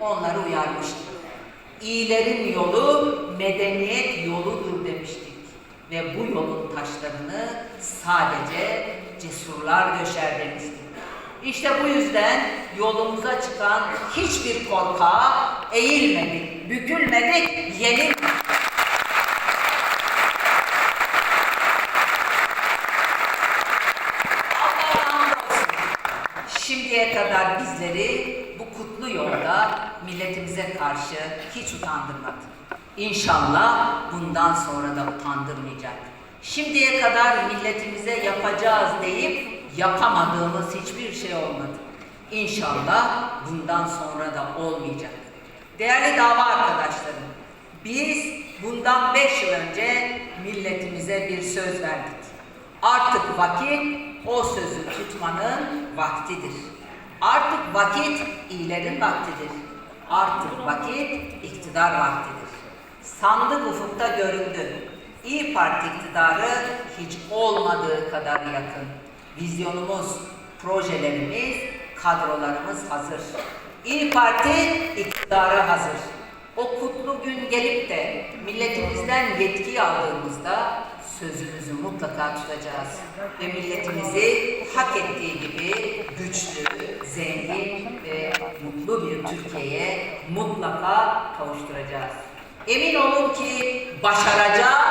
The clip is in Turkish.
onları uyarmıştık. İyilerin yolu medeniyet yoludur demiştik. Ve bu yolun taşlarını sadece cesurlar döşer demiştik. İşte bu yüzden yolumuza çıkan hiçbir korkağa eğilmedik, bükülmedik, yenilmedik. Şimdiye kadar bizleri kutlu yolda milletimize karşı hiç utandırmadı. İnşallah bundan sonra da utandırmayacak. Şimdiye kadar milletimize yapacağız deyip yapamadığımız hiçbir şey olmadı. İnşallah bundan sonra da olmayacak. Değerli dava arkadaşlarım, biz bundan beş yıl önce milletimize bir söz verdik. Artık vakit o sözü tutmanın vaktidir. Artık vakit iyilerin vaktidir. Artık vakit iktidar vaktidir. Sandık ufukta göründü. İyi Parti iktidarı hiç olmadığı kadar yakın. Vizyonumuz, projelerimiz, kadrolarımız hazır. İyi Parti iktidara hazır. O kutlu gün gelip de milletimizden yetki aldığımızda sözümüzü mutlaka tutacağız. Ve milletimizi hak ettiği gibi güçlü, zengin ve mutlu bir Türkiye'ye mutlaka kavuşturacağız. Emin olun ki başaracağız.